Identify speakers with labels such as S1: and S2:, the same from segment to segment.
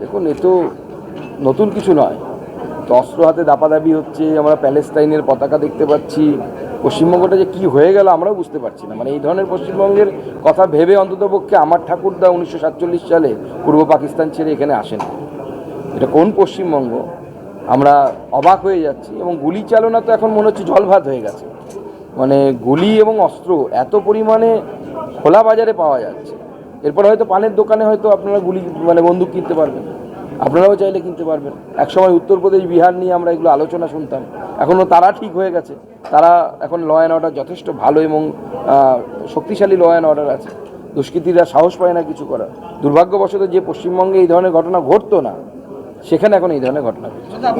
S1: দেখুন, এ তো নতুন কিছু নয়। তো অস্ত্র হাতে দাপাদাপি হচ্ছে, আমরা প্যালেস্তাইনের পতাকা দেখতে পাচ্ছি। পশ্চিমবঙ্গটা যে কি হয়ে গেল আমরাও বুঝতে পারছি না। মানে এই ধরনের পশ্চিমবঙ্গের কথা ভেবে অন্ততপক্ষে আমার ঠাকুরদা উনিশশো সাতচল্লিশ সালে পূর্ব পাকিস্তান ছেড়ে এখানে আসেন। এটা কোন পশ্চিমবঙ্গ? আমরা অবাক হয়ে যাচ্ছি এবং গুলি চালনা তো এখন মনে হচ্ছে জলভাত হয়ে গেছে। মানে গুলি এবং অস্ত্র এত পরিমাণে খোলা বাজারে পাওয়া যাচ্ছে। এরপর হয়তো পানের দোকানে হয়তো আপনারা গুলি মানে বন্দুক কিনতে পারবেন। আপনারাও চাইলে কিনতে পারবেন। একসময় উত্তরপ্রদেশ, বিহার নিয়ে আমরা এগুলো আলোচনা শুনতাম। এখনও তারা ঠিক হয়ে গেছে। তারা এখন ল অ্যান্ড অর্ডার যথেষ্ট ভালো এবং শক্তিশালী ল অ্যান্ড অর্ডার আছে। দুষ্কৃতীরা সাহস পায় না কিছু করার। দুর্ভাগ্যবশত যে পশ্চিমবঙ্গে এই ধরনের ঘটনা ঘটতো না সেখানে এখন এই ধরনের ঘটনা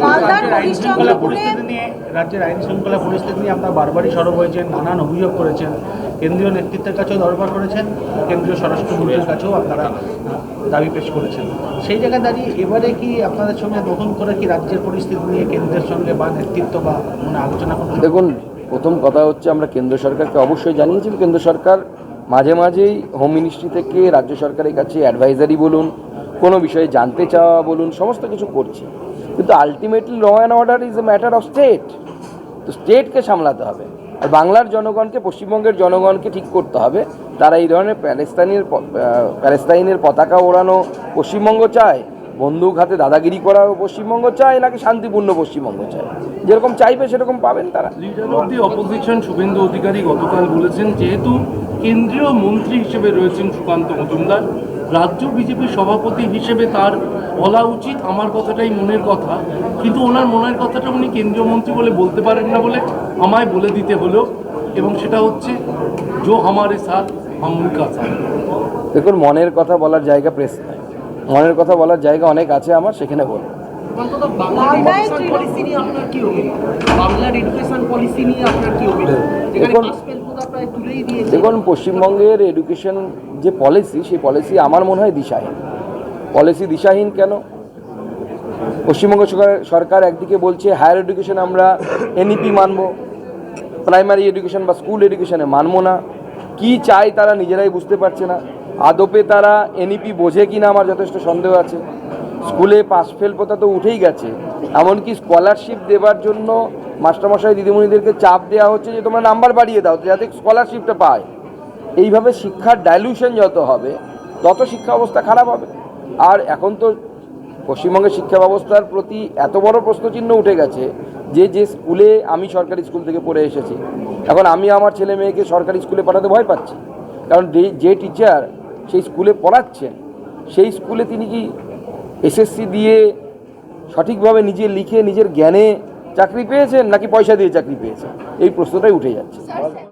S2: রাজ্যের আইন শৃঙ্খলা পরিস্থিতি নিয়ে রাজ্যের আইন শৃঙ্খলা পরিস্থিতি নিয়ে আপনারা বারবারই সরব হয়েছেন নানান অভিযোগ করেছেন। কেন্দ্রীয় নেতৃত্বের কাছেও দরবার করেছেন কেন্দ্রীয় স্বরাষ্ট্রমন্ত্রীর কাছেও আপনারা দাবি পেশ করেছেন। সেই জায়গায় দাঁড়িয়ে এবারে কি আপনাদের সঙ্গে নতুন করে কি রাজ্যের পরিস্থিতি নিয়ে কেন্দ্রের সঙ্গে বা নেতৃত্ব বা মানে আলোচনা করতে
S1: দেখুন প্রথম কথা হচ্ছে আমরা কেন্দ্র সরকারকে অবশ্যই জানিয়েছি কেন্দ্র সরকার মাঝে মাঝেই হোম মিনিস্ট্রি থেকে রাজ্য সরকারের কাছে অ্যাডভাইজারি বলুন কোনো বিষয়ে জানতে চাওয়া বলুন, সমস্ত কিছু করছি। কিন্তু ultimately law and order is a matter of state তো স্টেটকে সামলাতে হবে। আর বাংলার জনগণকে, পশ্চিমবঙ্গের জনগণকে ঠিক করতে হবে। তারা এই ধরনের প্যালেস্তাইনের প্যালেস্তাইনের পতাকা ওড়ানো পশ্চিমবঙ্গ চায়। বন্দুক হাতে দাদাগিরি করা পশ্চিমবঙ্গ চায় নাকি শান্তিপূর্ণ পশ্চিমবঙ্গ চায়? যেরকম চাইবে সেরকম পাবেন তারা।
S3: Leader of the opposition Suvendu Adhikari গতকাল বলেছেন যেহেতু কেন্দ্রীয় মন্ত্রী হিসেবে রয়েছেন সুকান্ত মজুমদার রাজ্য বিজেপির সভাপতি হিসেবে তার বলা উচিত আমার কথাটাই মনের কথা কিন্তু ওনার মনের কথাটা উনি কেন্দ্রীয় মন্ত্রী বলে বলতে পারেন না বলে আমায় বলে দিতে হলো। এবং সেটা হচ্ছে জো হামারে সাথ উনকা সাথ।
S1: দেখুন মনের কথা বলার জায়গা প্রেস নয়। মনের কথা বলার জায়গা অনেক আছে আমার সেখানে বলব
S4: যেখানে
S1: দেখুন- পশ্চিমবঙ্গের এডুকেশন যে পলিসি সেই পলিসি আমার মনে হয় দিশাহীন। পলিসি দিশাহীন কেন? পশ্চিমবঙ্গ সরকার- সরকার একদিকে বলছে হায়ার এডুকেশন আমরা এনইপি মানব প্রাইমারি এডুকেশন বা স্কুল এডুকেশনে মানবো না। কি চাই তারা নিজেরাই বুঝতে পারছে না। আদপে তারা এনইপি বোঝে কি না আমার যথেষ্ট সন্দেহ আছে। স্কুলে পাস ফেল প্রথা তো উঠেই গেছে। এমনকি স্কলারশিপ দেওয়ার জন্য মাস্টারমশাই, দিদিমণিদেরকে চাপ দেওয়া হচ্ছে যে তোমরা নাম্বার বাড়িয়ে দাও, যাতে স্কলারশিপটা পায়। এইভাবে শিক্ষার ডাইলিউশন যত হবে, তত শিক্ষা অবস্থা খারাপ হবে। আর এখন তো পশ্চিমবঙ্গের শিক্ষা ব্যবস্থার প্রতি এত বড় প্রশ্নচিহ্ন উঠে গেছে যে যে স্কুলে আমি সরকারি স্কুল থেকে পড়ে এসেছি। এখন আমি আমার ছেলে মেয়েকে সরকারি স্কুলে পাঠাতে ভয় পাচ্ছি। কারণ যে টিচার সেই স্কুলে পড়াচ্ছেন, সেই স্কুলে তিনি কি এসএসসি দিয়ে সঠিকভাবে নিজে লিখে নিজের জ্ঞানে চাকরি পেয়েছেন নাকি পয়সা দিয়ে চাকরি পেয়েছেন? এই প্রশ্নটাই উঠে যাচ্ছে।